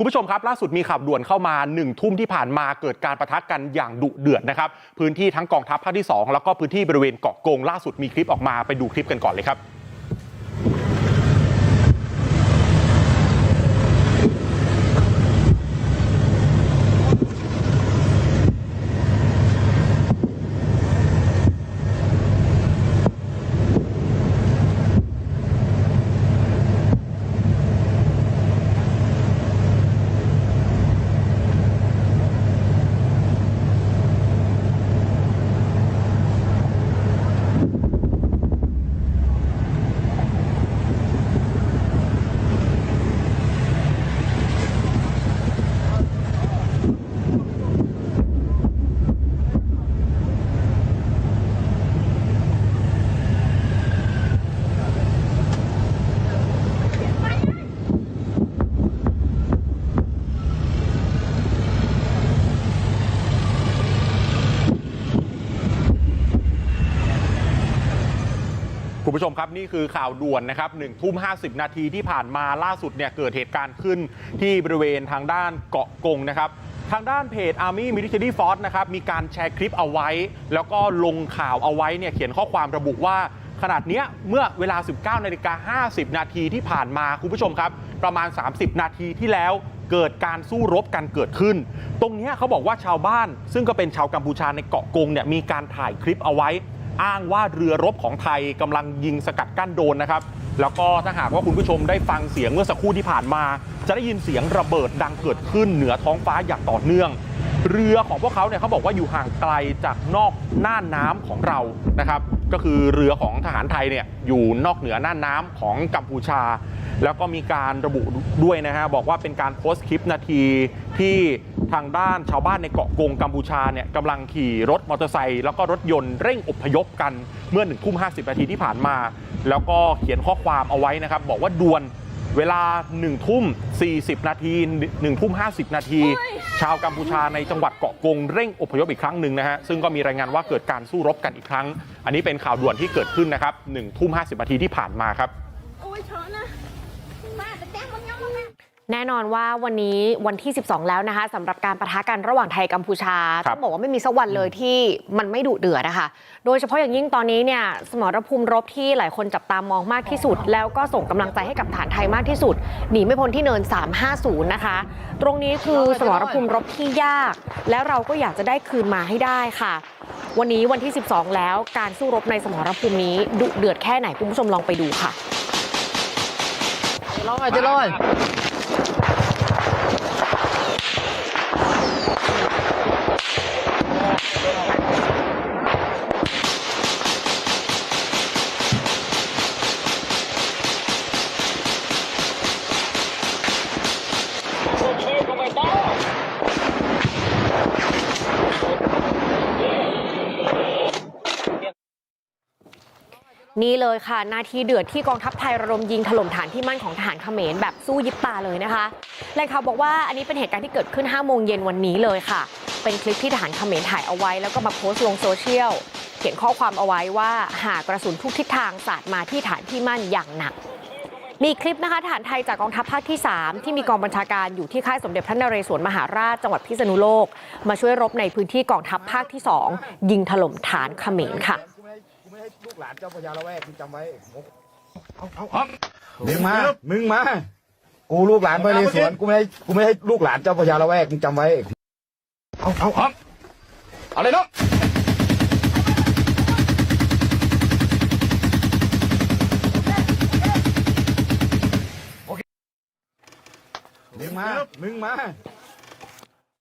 คุณผู้ชมครับล่าสุดมีข่าวด่วนเข้ามา1นึ่ทุ่มที่ผ่านมาเกิดการประทะกันอย่างดุเดือดนะครับพื้นที่ทั้งกองทัพภาคที่ 2 แล้วก็พื้นที่บริเวณเกาะกงล่าสุดมีคลิปออกมาไปดูคลิปกันก่อนเลยครับ คุณผู้ชมครับนี่คือข่าวด่วนนะครับหนึ่งทุ่มห้นาทีที่ผ่านมาล่าสุดเนี่ยเกิดเหตุการณ์ขึ้นที่บริเวณทางด้านเกาะกงนะครับทางด้านเพจ Army Military Force นะครับมีการแชร์คลิปเอาไว้ แล้วก็ลงข่าวเอาไว้เนี่ยเขียนข้อความระบุว่าขนาดเนี้ยเมื่อเวลา 19นาฬิกา50 นาทีที่ผ่านมาคุณผู้ชมครับ ประมาณ 30 นาทีที่แล้วเกิดการสู้รบกันเกิดขึ้น ตรงนี้เขาบอกว่าชาวบ้าน ซึ่งก็เป็นชาวกัมพูชาในเกาะกงเนี่ยมีการถ่ายคลิปเอาไว้ อ้างว่าเรือรบของไทยกำลังยิงสกัดกั้นโดนนะครับ แล้วก็ถ้าหากว่าคุณผู้ชมได้ฟังเสียงเมื่อสักครู่ที่ผ่านมา จะได้ยินเสียงระเบิดดังเกิดขึ้นเหนือท้องฟ้าอย่างต่อเนื่อง เรือของพวกเขาเนี่ยเขาบอกว่าอยู่ห่างไกลจากนอกน่านน้ำของเรานะครับ ก็คือเรือของทหารไทยเนี่ยอยู่นอกเหนือน่านน้ำของกัมพูชา แล้วก็มีการระบุด้วยนะฮะบอกว่าเป็นการโพสต์คลิปนาทีที่ทางด้านชาวบ้านในเกาะกงกัมพูชาเนี่ยกำลังขี่รถมอเตอร์ไซค์แล้วก็รถยนต์เร่งอพยพกันเมื่อ1นึ่ทุ่มห้นาทีที่ผ่านมา แล้วก็เขียนข้อความเอาไว้นะครับ บอกว่าด่วน เวลา1ทุ่ม 40 นาที1ทุ่ม 50 นาที ชาวกัมพูชาในจังหวัดเกาะกงเร่งอพยพอีกครั้งหนึ่งนะฮะ ซึ่งก็มีรายงานว่าเกิดการสู้รบกันอีกครั้ง อันนี้เป็นข่าวด่วนที่เกิดขึ้นนะครับ1ทุ่ม 50 นาทีที่ผ่านมาครับ แน่นอนว่าวันนี้วันที่ 12 แล้วนะคะสำหรับการประทะกันระหว่างไทยกัมพูชาครับต้องบอกว่าไม่มีสักวันเลยที่มันไม่ดุเดือดนะคะโดยเฉพาะอย่างยิ่งตอนนี้เนี่ยสมรภูมิรบที่หลายคนจับตามองมากที่สุด แล้วก็ส่งกำลังใจให้กับฐานไทยมากที่สุดหนีไม่พ้นที่เนิน 350 นะคะ ตรงนี้คือสมรภูมิรบที่ยาก แล้วเราก็อยากจะได้คืนมาให้ได้ค่ะ วันนี้วันที่ 12 แล้วการสู้รบในสมรภูมินี้ดุเดือดแค่ไหนคุณผู้ชมลองไปดูค่ะ Chết rồi, chết rồi. นี่เลยค่ะนาทีเดือดที่กองทัพไทยระดมยิงถล่มฐานที่มั่นของทหารเขมรแบบสู้ยิบตาเลยนะคะแหล่งข่าวบอกว่าอันนี้เป็นเหตุการณ์ที่เกิดขึ้น5โมงเย็นวันนี้เลยค่ะ เป็นคลิปที่ทหารเขมรถ่ายเอาไว้ แล้วก็มาโพสต์ลงโซเชียลเขียนข้อความเอาไว้ว่าหากกระสุนทุกทิศทางสาดมาที่ฐานที่มั่นอย่างหนัก มีคลิปนะคะทหารไทยจากกองทัพภาคที่ 3 ที่มีกองบัญชาการอยู่ที่ค่ายสมเด็จพระนเรศวรมหาราชจังหวัดพิษณุโลก มาช่วยรบในพื้นที่กองทัพภาคที่ 2 ยิงถล่มฐานเขมรค่ะ ลูกหลานเจ้าพญาละแวกมึงจำไว้เอาเอาเอามึงมา มึงมา กูลูกหลานไปในสวน กูไม่ให้กูไม่ให้ลูกหลานเจ้าพญาละแวกมึงจำไว้ เอาเอาเอาเอาเลยเนาะโอเคมึงมา มึงมา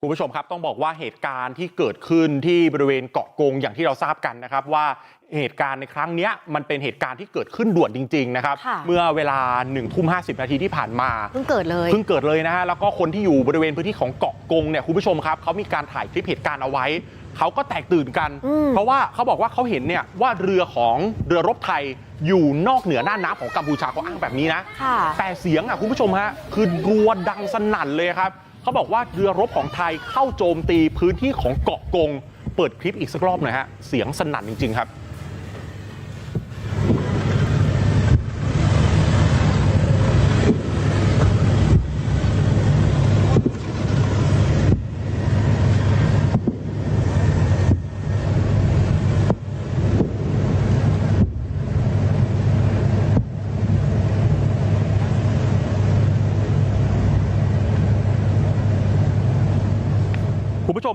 คุณผู้ชมครับต้องบอกว่าเหตุการณ์ที่เกิดขึ้นที่บริเวณเกาะกงอย่างที่เราทราบกันนะครับว่า เหตุการณ์ในครั้งเนี้ยมันเป็นเหตุการณ์ที่เกิดขึ้นด่วนจริง ๆ นะครับค่ะเมื่อเวลา1นึ่ทุ่มห้นาทีที่ผ่านมาเพิ่งเกิดเลยเพิ่งเกิดเลยนะฮะแล้วก็คนที่อยู่บริเวณพื้นที่ของเกาะกงเนี่ยคุณผู้ชมครับเขามีการถ่ายคลิปเหตุการณ์เอาไว้เขาก็แตกตื่นกันอืมเพราะว่าเขาบอกว่าเขาเห็นเนี่ยว่าเรือของเรือรบไทยอยู่นอกเหนือน่านน้ำของกัมพูชาเขาอ้างแบบนี้นะค่ะแต่เสียงอะคุณผู้ชมฮะคือรัวดังสนั่นเลยครับเขาบอกว่าเรือรบของไทยเข้าโจมตีพื้นที่ของเกาะกง เปิดคลิปอีกสักรอบหน่อยฮะเสียงสนั่นจริง ๆ ครับ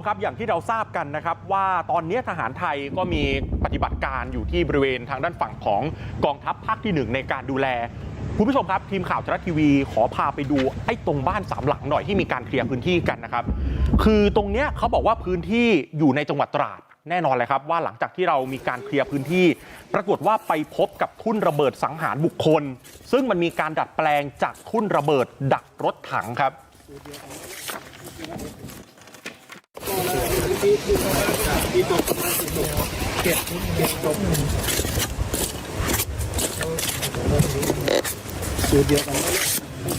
ครับอย่างที่เราทราบกันนะครับว่าตอนนี้ทหารไทยก็มีปฏิบัติการอยู่ที่บริเวณทางด้านฝั่งของกองทัพภาคที่หนึ่งในการดูแลคุณผู้ชมครับ ทีมข่าวทรัฐทีวีขอพาไปดูไอ้ตรงบ้านสามหลังหน่อยที่มีการเคลียร์พื้นที่กันนะครับ คือตรงเนี้ยเขาบอกว่าพื้นที่อยู่ในจังหวัดตราดแน่นอนเลยครับ ว่าหลังจากที่เรามีการเคลียร์พื้นที่ ปรากฏว่าไปพบกับทุ่นระเบิดสังหารบุคคล ซึ่งมันมีการดัดแปลงจากทุ่นระเบิดดักรถถังครับ สูตรเดียวกัน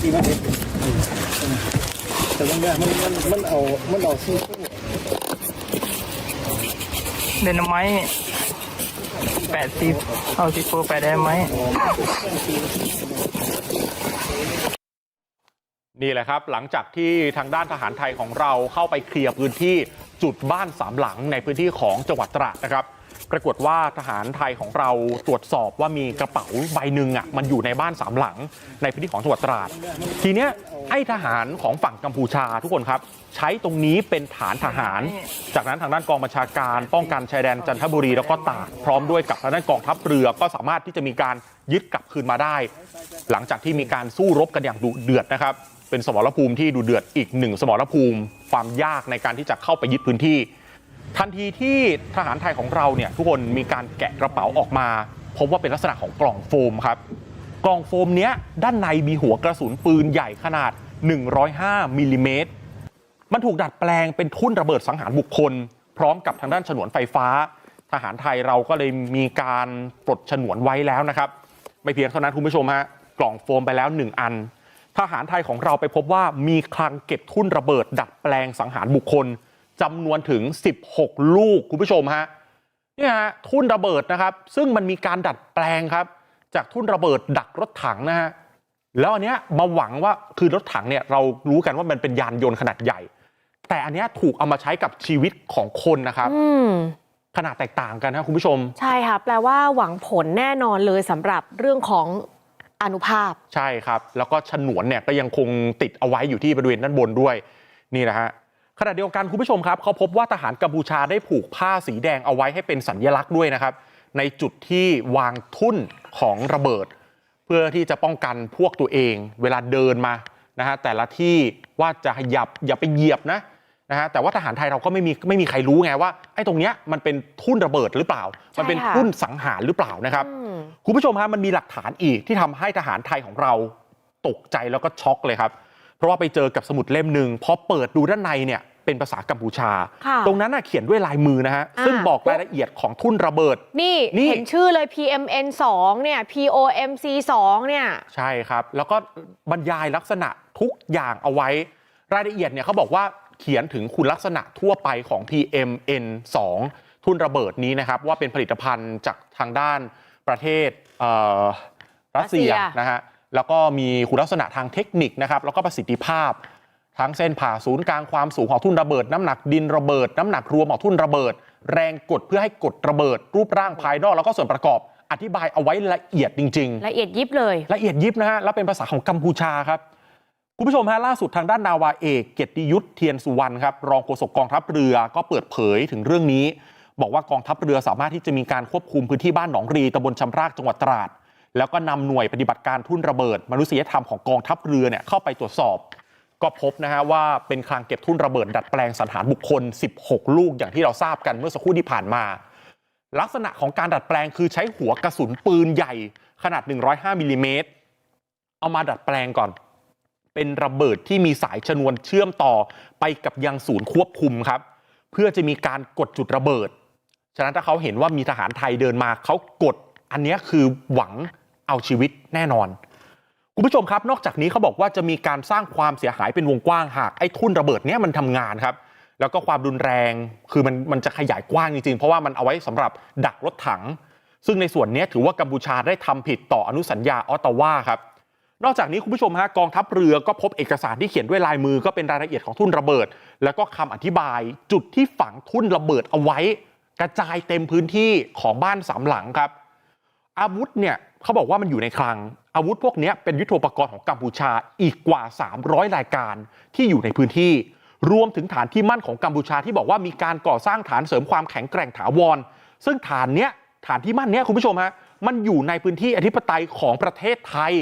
ที่ว่าเห็ดแต่บางอย่างมันมันมันเอามันเอาสู้เดนไม้แปดสิบเอาสิบโปรแปดได้ไหม นี่แหละครับ หลังจากที่ทางด้านทหารไทยของเราเข้าไปเคลียร์พื้นที่จุดบ้านสามหลังในพื้นที่ของจังหวัดตราดนะครับ ปรากฏว่าทหารไทยของเราตรวจสอบว่ามีกระเป๋าใบหนึ่งอะมันอยู่ในบ้านสามหลังในพื้นที่ของจังหวัดตราด ทีเนี้ยไอ้ทหารของฝั่งกัมพูชาทุกคนครับ ใช้ตรงนี้เป็นฐานทหาร จากนั้นทางด้านกองบัญชาการป้องกันชายแดนจันทบุรีแล้วก็ตากพร้อมด้วยกับทางด้านกองทัพเรือก็สามารถที่จะมีการยึดกลับคืนมาได้ หลังจากที่มีการสู้รบกันอย่างดุเดือดนะครับ เป็นสมรภูมิที่ดุเดือดอีกหนึ่งสมรภูมิความยากในการที่จะเข้าไปยึดพื้นที่ ทันทีที่ทหารไทยของเราเนี่ยทุกคนมีการแกะกระเป๋าออกมา พบว่าเป็นลักษณะของกล่องโฟมครับ กล่องโฟมเนี้ยด้านในมีหัวกระสุนปืนใหญ่ขนาด 105มิลลิเมตรมันถูกดัดแปลงเป็นทุ่นระเบิดสังหารบุคคล พร้อมกับทางด้านฉนวนไฟฟ้า ทหารไทยเราก็เลยมีการปลดฉนวนไว้แล้วนะครับ ไม่เพียงเท่านั้นคุณผู้ชมฮะกล่องโฟมไปแล้ว 1 อัน ทหารไทยของเราไปพบว่ามีคลังเก็บทุ่นระเบิด ดัดแปลงสังหารบุคคลจำนวนถึง 16 ลูกคุณผู้ชมฮะเนี่ยฮะทุ่นระเบิดนะครับ ซึ่งมันมีการดัดแปลงครับ จากทุ่นระเบิดดักรถถังนะฮะแล้วอันเนี้ยมาหวังว่าคือรถถังเนี่ยเรารู้กันว่ามันเป็นยานยนต์ขนาดใหญ่ แต่อันเนี้ยถูกเอามาใช้กับชีวิตของคนนะครับอืมขนาดแตกต่างกันนะคุณผู้ชม ใช่ค่ะแปลว่าหวังผลแน่นอนเลยสำหรับเรื่องของ อนุภาพ ใช่ครับ แล้วก็ฉนวนเนี่ยก็ยังคงติดเอาไว้อยู่ที่บริเวณด้านบนด้วยนี่นะฮะขณะเดียวกันคุณผู้ชมครับเขาพบว่าทหารกัมพูชาได้ผูกผ้าสีแดงเอาไว้ให้เป็นสัญลักษณ์ด้วยนะครับ ในจุดที่วางทุ่นของระเบิด เพื่อที่จะป้องกันพวกตัวเอง เวลาเดินมานะฮะแต่ละที่ว่าจะหยับอย่าไปเหยียบนะนะฮะแต่ว่าทหารไทยเราก็ไม่มีไม่มีใครรู้ไงว่าไอ้ตรงเนี้ยมันเป็นทุ่นระเบิดหรือเปล่า มันเป็นใช่ค่ะทุ่นสังหารหรือเปล่านะครับ อืม คุณผู้ชมฮะมันมีหลักฐานอีกที่ทำให้ทหารไทยของเราตกใจแล้วก็ช็อกเลยครับ เพราะว่าไปเจอกับสมุดเล่มหนึ่งพอเปิดดูด้านในเนี่ยเป็นภาษากัมพูชาค่ะตรงนั้นน่ะเขียนด้วยลายมือนะฮะอ่าซึ่งบอกรายละเอียดของทุ่นระเบิดนี่นี่เห็นชื่อเลย PMN 2เนี่ย POMC 2เนี่ย ใช่ครับ แล้วก็บรรยายลักษณะทุกอย่างเอาไว้ รายละเอียดเนี่ยเขาบอกว่าเขียนถึงคุณลักษณะทั่วไปของ PMN 2ทุนระเบิดนี้นะครับ ว่าเป็นผลิตภัณฑ์จากทางด้าน ประเทศเอ่อรัสเซียรัสเซียนะฮะแล้วก็มีคุณลักษณะทางเทคนิคนะครับแล้วก็ประสิทธิภาพ ทั้งเส้นผ่าศูนย์กลางความสูงของทุ่นระเบิด น้ำหนักดินระเบิด น้ำหนักรวมของทุ่นระเบิด แรงกดเพื่อให้กดระเบิด รูปร่างภายนอกแล้วก็ส่วนประกอบ อธิบายเอาไว้ละเอียดจริง ๆ ละเอียดยิบเลย ละเอียดยิบนะฮะแล้วเป็นภาษาของกัมพูชาครับคุณผู้ชมฮะล่าสุดทางด้านนาวาเอกเกียรติยุทธเทียนสุวรรณครับรองโฆษกกองทัพเรือก็เปิดเผยถึงเรื่องนี้ บอกว่ากองทัพเรือสามารถที่จะมีการควบคุมพื้นที่บ้านหนองรีตำบลชำรากจังหวัดตราด แล้วก็นำหน่วยปฏิบัติการทุ่นระเบิด มนุษยธรรมของกองทัพเรือเนี่ยเข้าไปตรวจสอบ ก็พบนะฮะว่าเป็นคลังเก็บทุ่นระเบิด ดัดแปลงสันหารบุคคล 16 ลูกอย่างที่เราทราบกันเมื่อสักครู่ที่ผ่านมา ลักษณะของการดัดแปลงคือใช้หัวกระสุนปืนใหญ่ขนาด 105มิลลิเมตรเอามาดัดแปลงก่อนเป็นระเบิดที่มีสายชนวนเชื่อมต่อไปกับยังศูนย์ควบคุมครับ เพื่อจะมีการกดจุดระเบิด ฉะนั้นถ้าเขาเห็นว่ามีทหารไทยเดินมาเขากด อันนี้คือหวังเอาชีวิตแน่นอน คุณผู้ชมครับ นอกจากนี้เขาบอกว่าจะมีการสร้างความเสียหายเป็นวงกว้างหากไอ้ทุ่นระเบิดเนี้ยมันทำงานครับ แล้วก็ความรุนแรงคือมันมันจะขยายกว้างจริงๆ เพราะว่ามันเอาไว้สำหรับดักรถถัง ซึ่งในส่วนนี้ถือว่ากัมพูชาได้ทำผิดต่ออนุสัญญาออตตาวาครับนอกจากนี้คุณผู้ชมฮะกองทัพเรือก็พบเอกสารที่เขียนด้วยลายมือก็เป็นรายละเอียดของทุ่นระเบิด แล้วก็คำอธิบายจุดที่ฝังทุ่นระเบิดเอาไว้ กระจายเต็มพื้นที่ของบ้านสามหลังครับ อาวุธเนี่ยเขาบอกว่ามันอยู่ในคลัง อาวุธพวกนี้เป็นยุทโธปกรณ์ของกัมพูชาอีกกว่า 300 รายการที่อยู่ในพื้นที่ รวมถึงฐานที่มั่นของกัมพูชาที่บอกว่ามีการก่อสร้างฐานเสริมความแข็งแกร่งถาวร ซึ่งฐานเนี้ยฐานที่มั่นเนี้ยคุณผู้ชมฮะมันอยู่ในพื้นที่อธิปไตยของประเทศไทย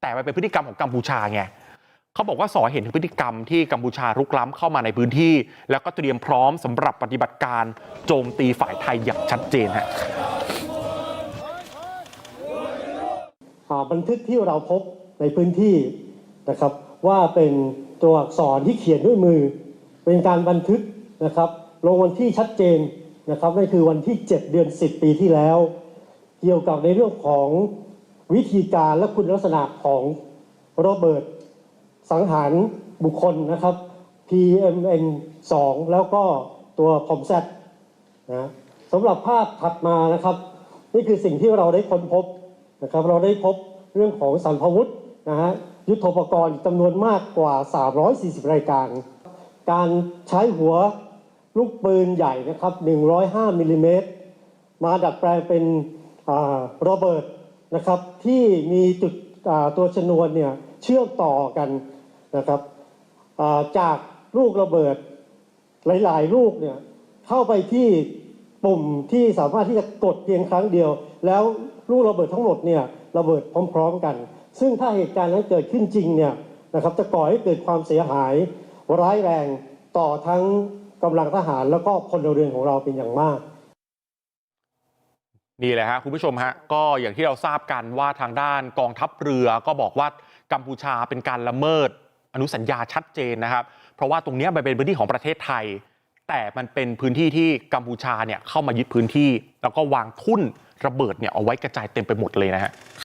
แต่มันเป็นพฤติกรรมของกัมพูชาไง เขาบอกว่าสอเห็นถึงพฤติกรรมที่กัมพูชารุกล้ำเข้ามาในพื้นที่ แล้วก็เตรียมพร้อมสำหรับปฏิบัติการโจมตีฝ่ายไทยอย่างชัดเจนฮะบันทึกที่เราพบในพื้นที่นะครับ ว่าเป็นตัวอักษรที่เขียนด้วยมือ เป็นการบันทึกนะครับลงวันที่ชัดเจนนะครับนั่นคือวันที่ 7 เดือน 10 ปีที่แล้ว เกี่ยวกับในเรื่องของวิธีการและคุณลักษณะของโรเบิร์ต สังหารบุคคลนะครับ PMN 2แล้วก็ตัวคอมแซดนะสำหรับภาพถัดมานะครับ นี่คือสิ่งที่เราได้ค้นพบนะครับ เราได้พบเรื่องของสัมภาวุธนะฮะยุทธปกรณ์จำนวนมากกว่า 340 รายการ การใช้หัวลูกปืนใหญ่นะครับ 105มิลลิเมตรมาดัดแปลงเป็นอ่าโรเบิร์ตนะครับ ที่มีจุดตัวชนวนเนี่ยเชื่อมต่อกัน นะครับจากลูกระเบิดหลาย ๆ ลูกเนี่ยเข้าไปที่ปุ่มที่สามารถที่จะกดเพียงครั้งเดียว แล้วลูกระเบิดทั้งหมดเนี่ยระเบิดพร้อม ๆ กัน ซึ่งถ้าเหตุการณ์นั้นเกิดขึ้นจริงเนี่ยนะครับจะก่อให้เกิดความเสียหายร้ายแรงต่อทั้งกำลังทหารแล้วก็พลเรือนของเราเป็นอย่างมากนี่แหละฮะคุณผู้ชมฮะก็อย่างที่เราทราบกันว่าทางด้านกองทัพเรือก็บอกว่ากัมพูชาเป็นการละเมิด นุสัญญาชัดเจนนะครับ เพราะว่าตรงนี้มันเป็นพื้นที่ของประเทศไทย แต่มันเป็นพื้นที่ที่กัมพูชาเนี่ยเข้ามายึดพื้นที่ แล้วก็วางทุ่นระเบิดเนี่ยเอาไว้กระจายเต็มไปหมดเลยนะฮะ